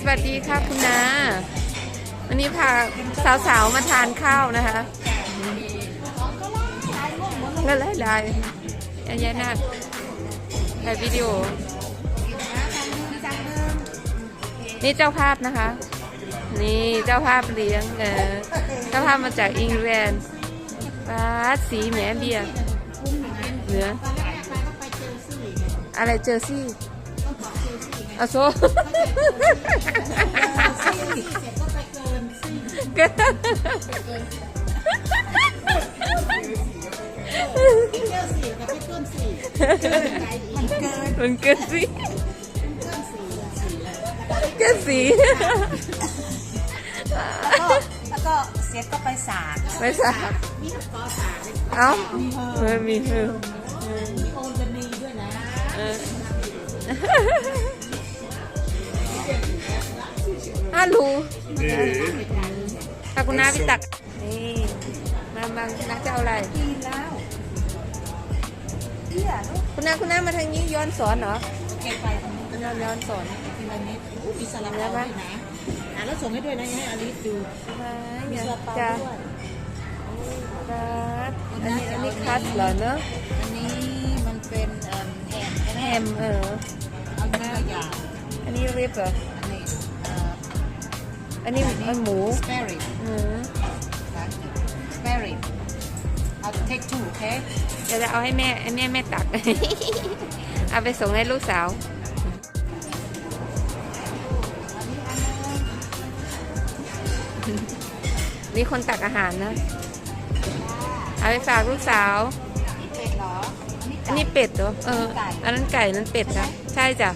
สวัสดีค่ะคุณนาวันนี้พาสาวๆมาทานข้าวนะคะก็ไล่ไล่ยายนาถ่ายวิดีโอ นี่เจ้าภาพนะคะ นี่เจ้าภาพเลี้ยงเออเจ้าภาพมาจากอังกฤษปาสีแหมเบียร์เหนืออะไรเจอซี่ อาโซเกินมันเกินสิเกินสีแล้วก็เสียก็ไปสากไปสานม่ทราบเอ้าเออมีเออมีโอนบันนีด้วยนะ เออฮัลโหลถ้าคุณน้าไปตัก นี่มามาคุณน้าจะเอาอะไรกินแล้วเอี่ยลูกคุณน้าคุณน้ามาทางนี้ย้อนสอนเหรอเก็บไปตรงนี้ย้อนย้อนสอนทีละนิดอู้มีซาลาเปาด้วยนะอะแล้วส่งให้ด้วยนะให้อลิสดูมามีเนี่ยซาลาเปาจ้าด้วยครับอันนี้อันนี้คัสเหรอเนอะอันนี้มันเป็นเอ่อแฮมใช่ไหมแฮมเออเอาเนื้ออย่างอันนี้ริบเหรออันนี้เอ่อ อันนี้อันหมูสเปรริอืมสเปรริเอา take two โอเคเดี๋ยวจะเอาให้แม่ให้แม่แม่ตัก เอาไปส่งให้ลูกสาว นี่คนตักอาหารนะ เอาไปฝากลูกสาวเป็ดเหรออันนี้เป็ดเหรอ เออ อันนั้นไก่นั้นเป็ดนะใช่จ้ะ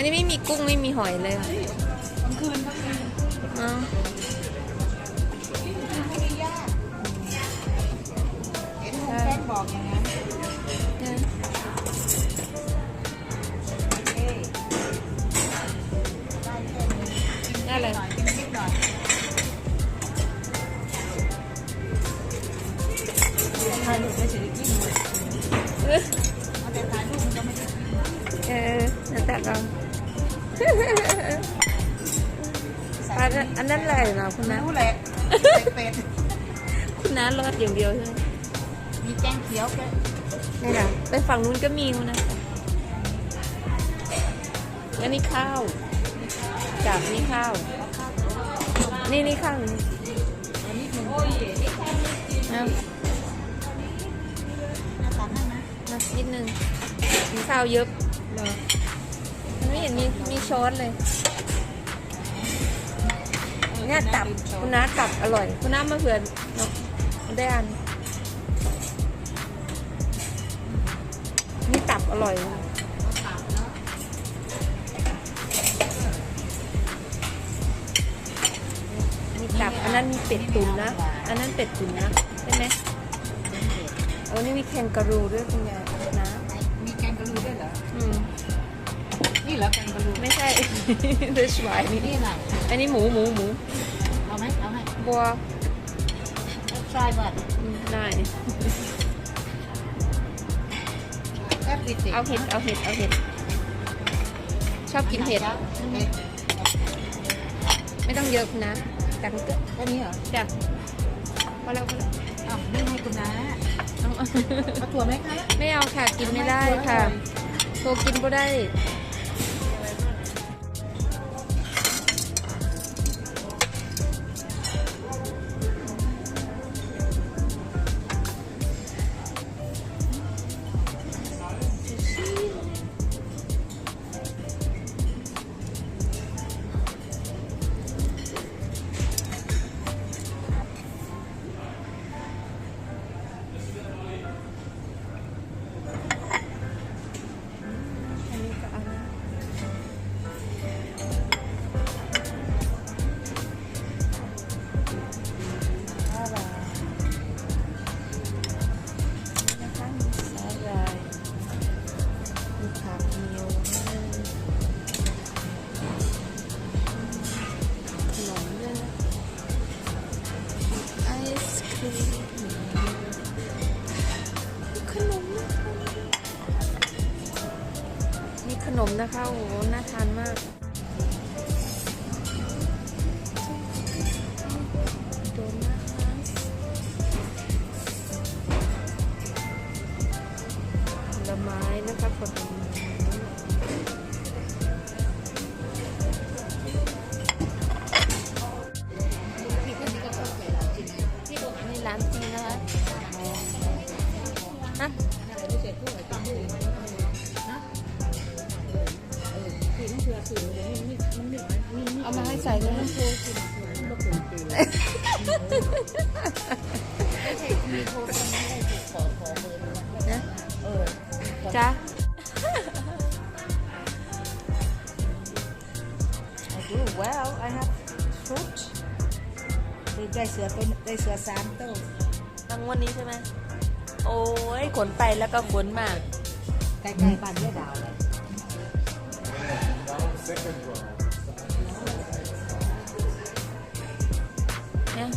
วันนี้ไม่มีกุ้งไม่มีหอยเลยอะกลางคืนก็มีเอ้าไม่ได้ยากเห็นคุณแป้งบอกอย่างนั้นเนี่ยโอเคได้แค่นี้กินนั่นแหละหน่อยกินนิดหน่อยถ่ายรูปไม่เฉยๆกินเลยเออเอาแต่ถ่ายรูปมันก็ไม่ได้กิน เออแล้วแต่เราใส่ อันนั้นอันนั้นอะไรเนาะคุณน้ารู้แหละเป็ดคุณน้ารอดอย่างเดียวใช่ไหมๆมีแกงเขียวแกงนี่นะไปฝั่งนู้นก็มีคุณนะอันนี้ข้าว จับนี่ข้าว นี่นี่ข้าวนี่อันนี้หนึ่งโอ้ยนี่แค่นี้กินนะหน้าตาให้นะนะนิดนึงมีข้าวเยอะเหรอ มันไม่เห็นมีมีช้อนเลยเนี่ยตับคุณน้าตับอร่อย คุณน้ามาเผื่อเนาะได้อันนี่ตับอร่อยนี่ตับอันนั้นมีเป็ดตุ๋นนะ อันนั้นเป็ดตุ๋นนะใช่ไหมเออนี่มีแคนการูด้วยคุณยาย นี่เหรอแกงกะหรี่ไม่ใช่เดชวายนี่นี่ไหนอันนี้หมูหมูหมูเอาไหมเอาให้บัวทรายบัตอืมได้แอปติดเอาเห็ดเอาเห็ดเอาเห็ดชอบกินเห็ด ไม่ต้องเยอะคุณนะจักเกอแค่นี้เหรอจักพอแล้วพอแล้วอ้าวนี่ให้คุณนะเอาเอาถั่วไหมคะ ไม่เอาค่ะ กินไม่ได้ค่ะโทรกินก็ได้ นมนะคะ โอ้โหน่าทานมาก โดนัทผลไม้นะคะผลไม้ อขอเบอร์นะนะเออจ้า I do well I have fruit ได้เสือเป็นได้เสือสามตัวทั้งวันนี้ใช่ไหม โอ้ย ขนไปแล้วก็ขนมาใกล้ๆบ้านแม่ดาวเลย เนี่ย